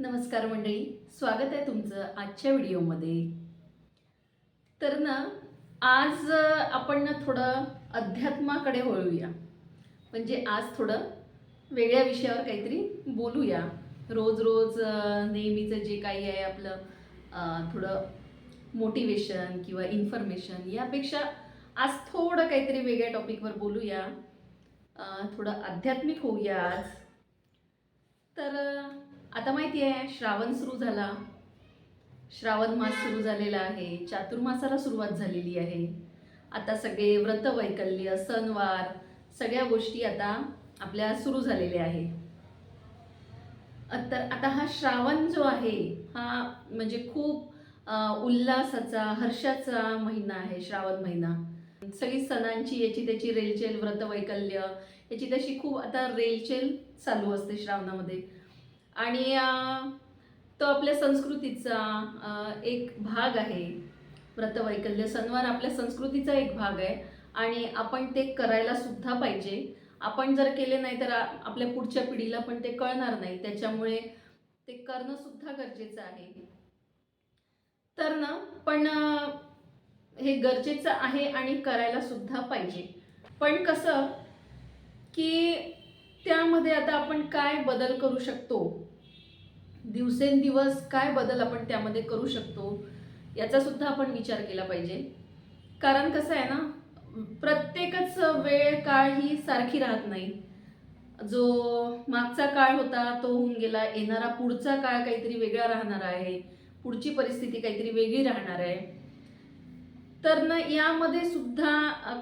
नमस्कार मंडळी स्वागत आहे तुमचं आजच्या व्हिडिओमध्ये. तर ना आज आपण ना थोडं अध्यात्माकडे वळूया. म्हणजे आज थोडं वेगळ्या विषयावर काहीतरी बोलूया. रोज रोज नेहमीचं जे काही आहे आपलं थोडं मोटिवेशन किंवा इन्फॉर्मेशन यापेक्षा आज थोडं काहीतरी वेगळ्या टॉपिकवर बोलूया. थोडं आध्यात्मिक होऊया आज. तर आता माहिती आहे श्रावण सुरू झाला. श्रावण मास सुरू झालेला आहे. चातुर्मासाला सुरुवात झालेली आहे. आता सगळे व्रत वैकल्य सणवार सगळ्या गोष्टी आता आपल्या सुरू झालेल्या आहे. तर आता हा श्रावण जो आहे हा म्हणजे खूप उल्हासाचा हर्षाचा महिना आहे श्रावण महिना. सगळी सणांची याची त्याची रेलचेल व्रत वैकल्य याची तशी खूप आता रेलचेल चालू असते श्रावणामध्ये. आणि तो आपल्या संस्कृतीचा एक भाग आहे. व्रतवैकल्य सणवार आपल्या संस्कृतीचा एक भाग आहे. आणि आपण ते करायला सुद्धा पाहिजे. आपण जर केले नाही तर आपल्या पुढच्या पिढीला पण ते कळणार नाही. त्याच्यामुळे ते करणं सुद्धा गरजेचं आहे. तर ना पण हे गरजेचं आहे आणि करायला सुद्धा पाहिजे. पण कसं की त्यामध्ये आता आपण काय बदल करू शकतो? दिवसेंदिवस काय बदल आपण त्यामध्ये करू शकतो? याचा सुद्धा आपण विचार केला पाहिजे. कारण कसं आहे ना प्रत्येकच वेळ काळ ही सारखी राहत नाही. जो मागचा काळ होता तो होऊन गेला. येणारा पुढचा काळ काहीतरी वेगळा राहणार आहे. पुढची परिस्थिती काहीतरी वेगळी राहणार आहे. तर ना यामध्ये सुद्धा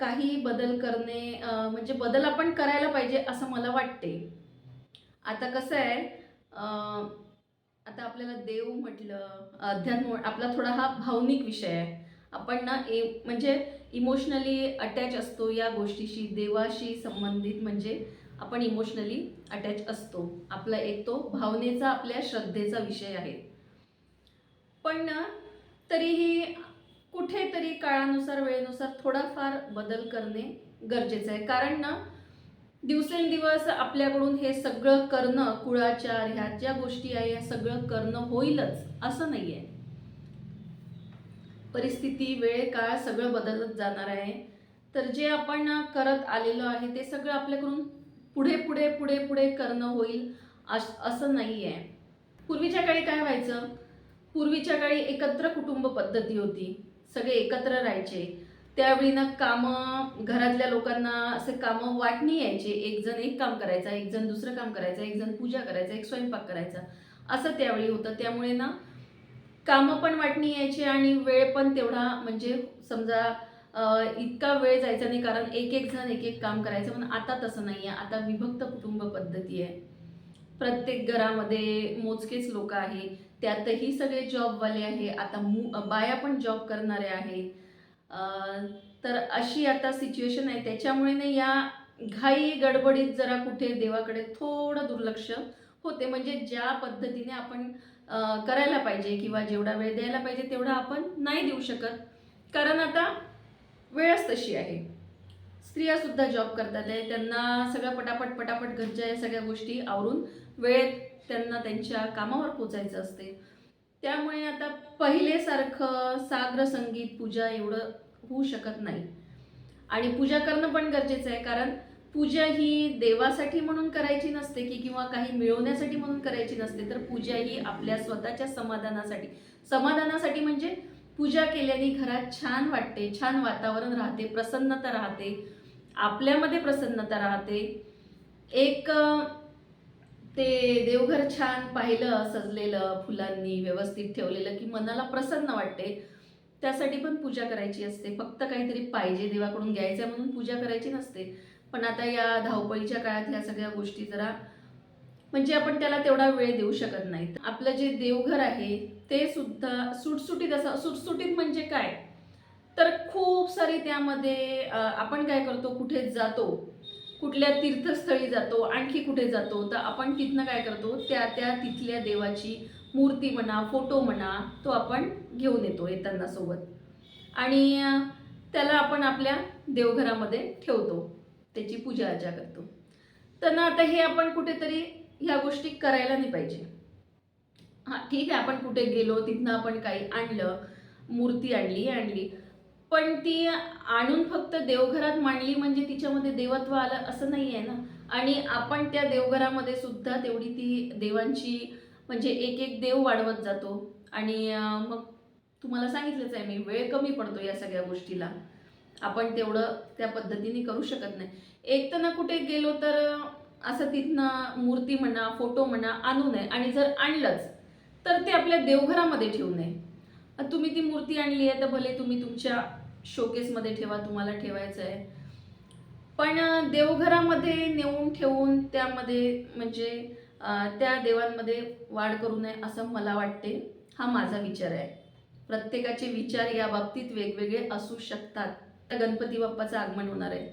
काही बदल करणे म्हणजे बदल आपण करायला पाहिजे असं मला वाटते. आता कसं आहे आता आपल्याला देव म्हटलं अध्यात्म आपला थोडा हा भावनिक विषय आहे. आपण ना ए म्हणजे इमोशनली अटॅच असतो या गोष्टीशी देवाशी संबंधित म्हणजे आपण इमोशनली अटॅच असतो. आपला एक तो भावनेचा आपल्या श्रद्धेचा विषय आहे. पण ना तरीही कुठेतरी काळानुसार वेळेनुसार थोडाफार बदल करणे गरजेचं आहे. कारण ना दिवसेंदिवस आपल्याकडून हे सगळं करणं कुळाचार ह्या ज्या गोष्टी आहे ह्या सगळं करणं होईलच असं नाही आहे परिस्थिती वेळ काळ सगळं बदलत जाणार आहे. तर जे आपण करत आलेलो आहे ते सगळं आपल्याकडून पुढे पुढे पुढे पुढे करणं होईल अश असं नाही आहे पूर्वीच्या काळी काय व्हायचं? पूर्वीच्या काळी एकत्र कुटुंब पद्धती होती. सगळे एकत्र राहायचे. त्यावेळी ना कामं घरातल्या लोकांना असे कामं वाटणी यायचे. एक जण एक काम करायचा एक जण दुसरं काम करायचं एक जण पूजा करायचा एक स्वयंपाक करायचा. असं त्यावेळी होतं. त्यामुळे ना कामं पण वाटणी यायची आणि वेळ पण तेवढा म्हणजे समजा इतका वेळ जायचा नाही. कारण एक एक जण एक एक काम करायचं. पण आता तसं नाही आहे आता विभक्त कुटुंब पद्धती आहे. प्रत्येक घरामध्ये मोजकेच लोक आहे त्यातही सगळे जॉबवाले आहे. आता मु बाया पण जॉब करणारे आहे तर अशी आता सिच्युएशन आहे. त्याच्यामुळे ना या घाई गडबडीत जरा कुठे देवाकडे थोडं दुर्लक्ष होते. म्हणजे ज्या पद्धतीने आपण करायला पाहिजे किंवा जेवढा वेळ द्यायला पाहिजे तेवढा आपण नाही देऊ शकत. कारण आता वेळच तशी आहे. स्त्रियासुद्धा जॉब करतात. आहे त्यांना सगळं पटापट पटापट घरच्या या सगळ्या गोष्टी आवरून वेळेत त्यांना त्यांच्या कामावर पोचायचं असते. त्यामुळे आता पहिलेसारखं साग्र संगीत पूजा एवढं होऊ शकत नाही. आणि पूजा करणं पण गरजेचं आहे कारण पूजा ही देवासाठी म्हणून करायची नसते की किंवा काही मिळवण्यासाठी म्हणून करायची नसते तर पूजा ही आपल्या स्वतःच्या समाधानासाठी. समाधानासाठी म्हणजे पूजा केल्याने घरात छान वाटते छान वातावरण राहते प्रसन्नता राहते आपल्यामध्ये प्रसन्नता राहते. एक ते देवघर छान पाहिलं सजलेलं फुलांनी व्यवस्थित ठेवलेलं की मनाला प्रसन्न वाटते. त्यासाठी पण पूजा करायची असते. फक्त काहीतरी पाहिजे देवाकडून घ्यायचं म्हणून पूजा करायची नसते. पण आता या धावपळीच्या काळात ह्या सगळ्या गोष्टी जरा म्हणजे आपण त्याला तेवढा वेळ देऊ शकत नाही आपलं जे देवघर आहे ते सुद्धा सुटसुटीत असं सुटसुटीत म्हणजे काय? तर खूप सारी त्यामध्ये आपण काय करतो कुठे जातो कुठल्या तीर्थस्थळी जातो आणखी कुठे जातो तर आपण तिथनं काय करतो त्या त्या तिथल्या देवाची मूर्ती म्हणा फोटो म्हणा तो आपण घेऊन येतो येताना सोबत. आणि त्याला आपण आपल्या देवघरामध्ये ठेवतो त्याची पूजा अर्चा करतो. तर ना आता हे आपण कुठेतरी ह्या गोष्टी करायला नाही पाहिजे. हा ठीक आहे आपण कुठे गेलो तिथनं आपण काही आणलं मूर्ती आणली आणली. पण ती आणून फक्त देवघरात मांडली म्हणजे तिच्यामध्ये देवत्व आलं असं नाही आहे ना. आणि आपण त्या देवघरामध्ये सुद्धा तेवढी ती देवांची म्हणजे एक एक देव वाढवत जातो. आणि मग तुम्हाला सांगितलंच आहे मी वेळ कमी पडतो या सगळ्या गोष्टीला. आपण तेवढं त्या पद्धतीने करू शकत नाही. एक तर ना कुठे गेलो तर असं तिथनं मूर्ती म्हणा फोटो म्हणा आणू नये. आणि जर आणलंच तर ते आपल्या देवघरामध्ये ठेवू नये. तुम्ही ती मूर्ती आणली आहे तर भले तुम्ही तुमच्या शोकेसमध्ये ठेवा तुम्हाला ठेवायचं आहे. पण देवघरामध्ये नेऊन ठेवून त्यामध्ये म्हणजे त्या देवांमध्ये वाढ करू नये असं मला वाटते. हा माझा विचार आहे. प्रत्येकाचे विचार या बाबतीत वेगवेगळे असू शकतात. त्या गणपती बाप्पाचं आगमन होणार आहे.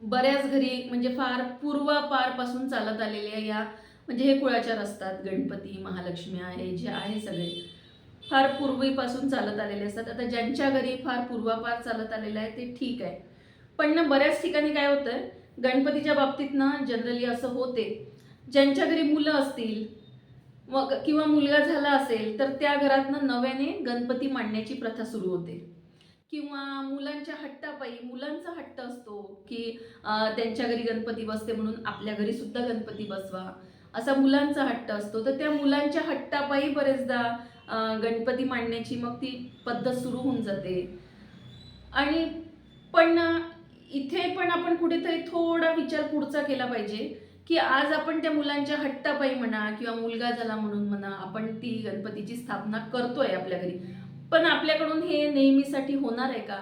बऱ्याच घरी म्हणजे फार पूर्वापारपासून चालत आलेल्या या म्हणजे हे कुळाचार असतात. गणपती महालक्ष्मी आहे जे आहे सगळे. फार पूर्वीपासून चालत आलेले असतात. आता ज्यांच्या घरी फार पूर्वापार चालत आलेलं आहे ते ठीक आहे. पण ना बऱ्याच ठिकाणी काय होतं गणपतीच्या बाबतीत ना जनरली असं होते. ज्यांच्या घरी मुलं असतील मग किंवा मुलगा झाला असेल तर त्या घरातनं नव्याने गणपती मांडण्याची प्रथा सुरू होते. किंवा मुलांच्या हट्टापायी मुलांचा हट्ट असतो की त्यांच्या घरी गणपती बसते म्हणून आपल्या घरी सुद्धा गणपती बसवा. असा मुलांचा हट्ट असतो. तर त्या मुलांच्या हट्टापायी बरेचदा गणपती मांडण्याची मग ती पद्धत सुरू होऊन जाते. आणि पण इथे पण आपण कुठेतरी थोडा विचार पुढचा केला पाहिजे की आज आपण त्या मुलांच्या हट्टापायी म्हणा किंवा मुलगा झाला म्हणून म्हणा आपण ती गणपतीची स्थापना करतोय आपल्या घरी. पण आपल्याकडून हे नेहमीसाठी होणार आहे का?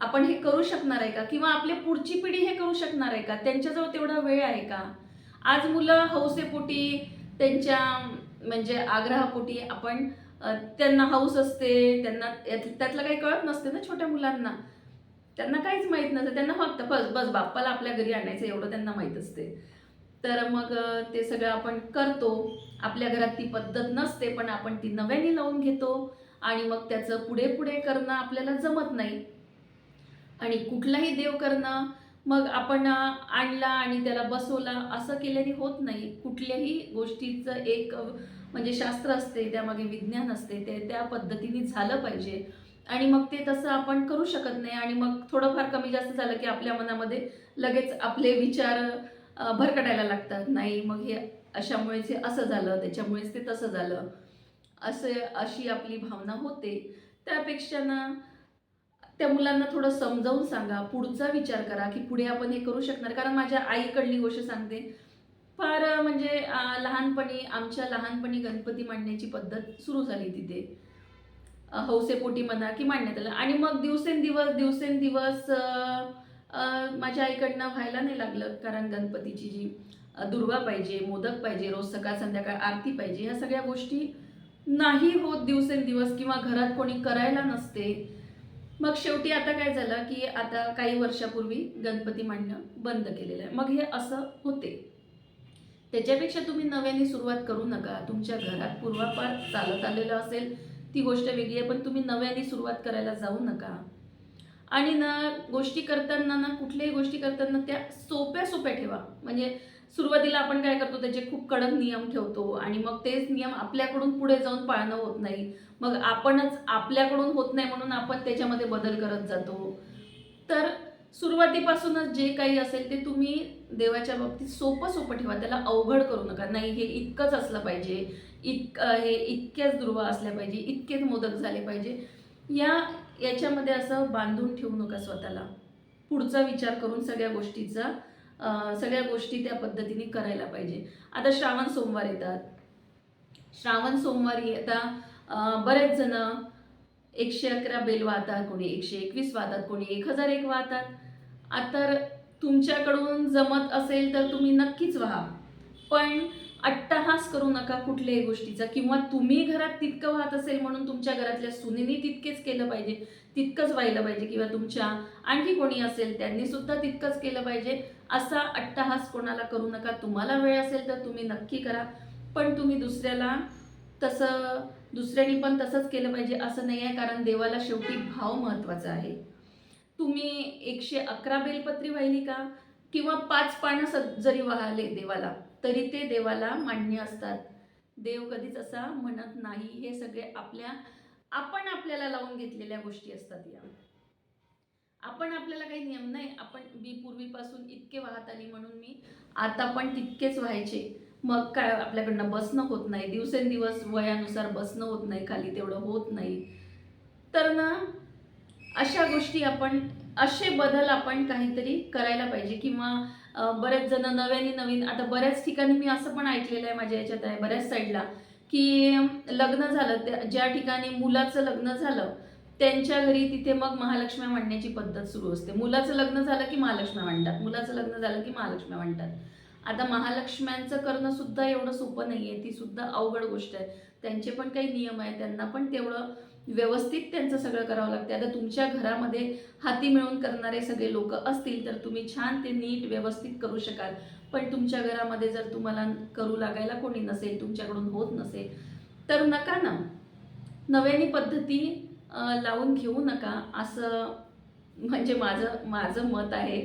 आपण हे करू शकणार आहे का? किंवा आपली पुढची पिढी हे करू शकणार आहे का? त्यांच्याजवळ तेवढा वेळ आहे का? आज मुलं हौसेपोटी त्यांच्या म्हणजे आग्रहापोटी आपण त्यांना हौस असते त्यांना त्यातलं काही कळत नसते ना छोट्या मुलांना. त्यांना काहीच माहीत नसतं. त्यांना फक्त बस बस बाप्पाला आपल्या घरी आणायचं एवढं त्यांना माहीत असते. तर मग ते सगळं आपण करतो. आपल्या घरात ती पद्धत नसते पण आपण ती नव्याने लावून घेतो. आणि मग त्याचं पुढे पुढे करणं आपल्याला जमत नाही. आणि कुठलाही देव करणं मग आपण आणला आणि त्याला बसवला असं केल्याने होत नाही. कुठल्याही गोष्टीचं एक म्हणजे शास्त्र असते त्यामागे विज्ञान असते ते त्या पद्धतीने झालं पाहिजे. आणि मग ते तसं आपण करू शकत नाही. आणि मग थोडंफार कमी जास्त झालं की आपल्या मनामध्ये लगेच आपले विचार भरकटायला लागतात. नाही मग हे अशामुळेच हे असं झालं त्याच्यामुळेच ते तसं झालं. असं अशी आपली भावना होते. त्यापेक्षा ना त्या मुलांना थोडं समजावून सांगा पुढचा विचार करा की पुढे आपण हे करू शकणार. कारण माझ्या आईकडली गोष्ट सांगते. फार म्हणजे लहानपणी आमच्या लहानपणी गणपती मांडण्याची पद्धत सुरू झाली तिथे. हौसेपोटी म्हणा की मांडण्यात आलं. आणि मग दिवसेंदिवस दिवसेंदिवस अ, माझ्या आईकडनं व्हायला नाही लागलं. कारण गणपतीची जी दुर्वा पाहिजे मोदक पाहिजे रोज सकाळ संध्याकाळ आरती पाहिजे ह्या सगळ्या गोष्टी नाही होत दिवसेंदिवस किंवा घरात कोणी करायला नसते. मग शेवटी आता काय झालं की आता काही वर्षापूर्वी गणपती मांडणं बंद केलेलं आहे. मग हे असं होते. त्याच्यापेक्षा तुम्ही नव्याने सुरुवात करू नका. तुमच्या घरात पूर्वापार चालत आलेलं असेल ती गोष्ट वेगळी आहे पण तुम्ही नव्याने सुरुवात करायला जाऊ नका. आणि ना गोष्टी करताना ना कुठल्याही गोष्टी करताना त्या सोप्या सोप्या ठेवा. म्हणजे सुरुवातीला आपण काय करतो त्याचे खूप कडक नियम ठेवतो आणि मग तेच नियम आपल्याकडून पुढे जाऊन पाळणं होत नाही. मग आपणच आपल्याकडून होत नाही म्हणून आपण त्याच्यामध्ये बदल करत जातो. तर सुरुवातीपासूनच जे काही असेल ते तुम्ही देवाच्या बाबतीत सोपं सोपं ठेवा त्याला अवघड करू नका. नाही हे इतकंच असलं पाहिजे. इत हे इतक्याच दुर्वा असल्या पाहिजे इतकेच मोदक झाले पाहिजे. या याच्यामध्ये असं बांधून ठेवू नका स्वतःला. पुढचा विचार करून सगळ्या गोष्टीचा सगळ्या गोष्टी त्या पद्धतीने करायला पाहिजे. आता श्रावण सोमवार येतात. श्रावण सोमवारी आता बरेच जण एकशे अकरा बेल वाहतात कोणी एकशे एकवीस वाहतात कोणी एक हजार एक वाहतात. आता तुमच्याकडून जमत असेल तर तुम्ही नक्कीच व्हा. पण अट्टहास करू नका कुठल्याही गोष्टीचा. किंवा तुम्ही घरात तितकं वाहत असेल म्हणून तुमच्या घरातल्या सुनेनी तितकेच केलं पाहिजे तितकंच व्हायला पाहिजे. किंवा तुमच्या आणखी कोणी असेल त्यांनी सुद्धा तितकंच केलं पाहिजे. असा अट्टहास कोणाला करू नका. तुम्हाला वेळ असेल तर तुम्ही नक्की करा. पण तुम्ही दुसऱ्याला तसं दुसऱ्यानी पण तसंच केलं पाहिजे असं नाही आहे कारण देवाला शेवटी भाव महत्त्वाचा आहे. तुम्ही एकशे अकरा बेलपत्री वाहिली का? किंवा पाच पानं स- जरी वाहले देवाला तरी ते देवाला मान्य असतात. देव कधीच असा म्हणत नाही. हे सगळे आपल्या आपण आपल्याला लावून घेतलेल्या गोष्टी असतात या. आपण आपल्याला काही नियम नाही. आपण मी पूर्वीपासून इतके वाहत आली म्हणून मी आता पण तितकेच व्हायचे. मग काय आपल्याकडनं बसणं होत नाही. दिवसेंदिवस वयानुसार बसणं होत नाही. खाली तेवढं होत नाही. तर ना अशा गोष्टी आपण असे बदल आपण काहीतरी करायला पाहिजे किंवा बरेच जण नव्याने नवीन आता बऱ्याच ठिकाणी मी असं पण ऐकलेलं आहे माझ्या याच्यात आहे बऱ्याच साईडला की लग्न झालं त्या ज्या ठिकाणी मुलाचं लग्न झालं त्यांच्या घरी तिथे मग महालक्ष्मी मांडण्याची पद्धत सुरू असते. मुलाचं लग्न झालं की महालक्ष्मी मांडतात मुलाचं लग्न झालं की महालक्ष्मी मांडतात. आता महालक्ष्म्यांचं करणं सुद्धा एवढं सोपं नाही आहे ती सुद्धा अवघड गोष्ट आहे. त्यांचे पण काही नियम आहे त्यांना पण तेवढं व्यवस्थित त्यांचं सगळं करावं लागतं आता तुमच्या घरामध्ये हाती मिळून करणारे सगळे लोक असतील तर तुम्ही छान ते नीट व्यवस्थित करू शकाल. पण तुमच्या घरामध्ये जर तुम्हाला करू लागायला कोणी नसेल तुमच्याकडून होत नसेल तर नका ना. नव्याने पद्धती लावून घेऊ नका. असं म्हणजे माझं माझं मत आहे.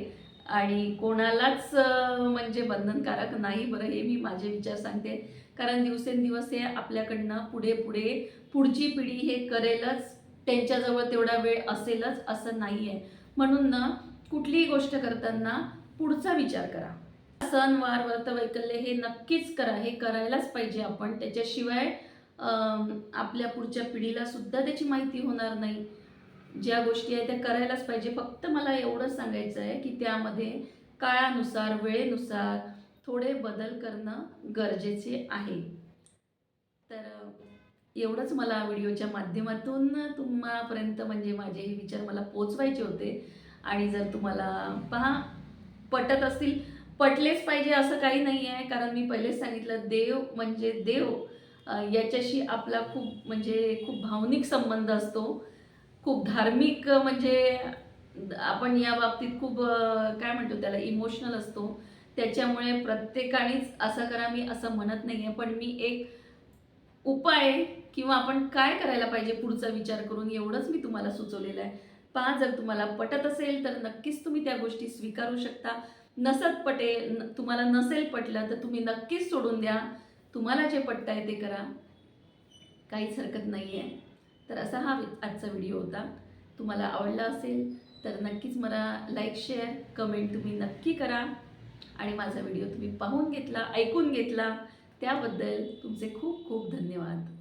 आणि कोणालाच म्हणजे बंधनकारक नाही बरं हे मी माझे विचार सांगते. कारण दिवसेंदिवस हे आपल्याकडनं पुढे पुढे पुढची पिढी हे करेलच त्यांच्याजवळ तेवढा वेळ असेलच असं नाही आहे म्हणून ना कुठलीही गोष्ट करताना पुढचा विचार करा. सण वार व्रत वैकल्य हे नक्कीच करा हे करायलाच पाहिजे आपण. त्याच्याशिवाय आपल्या पुढच्या पिढीला सुद्धा त्याची माहिती होणार नाही. ज्या गोष्टी आहेत त्या करायलाच पाहिजे. फक्त मला एवढंच सांगायचं आहे की त्यामध्ये काळानुसार वेळेनुसार थोडे बदल करणं गरजेचे आहे. तर एवढंच मला व्हिडिओच्या माध्यमातून तुम्हापर्यंत म्हणजे माझे हे विचार मला पोचवायचे होते. आणि जर तुम्हाला पहा पटत असतील पटलेच पाहिजे असं काही नाही आहे. कारण मी पहिलेच सांगितलं देव म्हणजे देव. याच्याशी आपला खूप म्हणजे खूप भावनिक संबंध असतो. खूप धार्मिक म्हणजे आपण या बाबतीत खूप काय म्हणतो त्याला इमोशनल असतो. त्याच्यामुळे प्रत्येकानेच असं करा मी असं म्हणत नाही आहे पण मी एक उपाय किंवा आपण काय करायला पाहिजे पुढचा विचार करून एवढंच मी तुम्हाला सुचवलेलं आहे. पहा जर तुम्हाला पटत असेल तर नक्कीच तुम्ही त्या गोष्टी स्वीकारू शकता. नसत पटेल न- तुम्हाला नसेल पटलं तर तुम्ही नक्कीच सोडून द्या. तुम्हाला जे पटतंय ते करा. काहीच हरकत नाही आहे तर असा हा वि- आजचा व्हिडिओ होता. तुम्हाला आवडला असेल तर नक्कीच मला लाईक शेअर कमेंट तुम्ही नक्की करा. आणि माझा व्हिडिओ तुम्ही पाहून घेतला ऐकून घेतला. त्याबद्दल तुमचे खूप खूप धन्यवाद.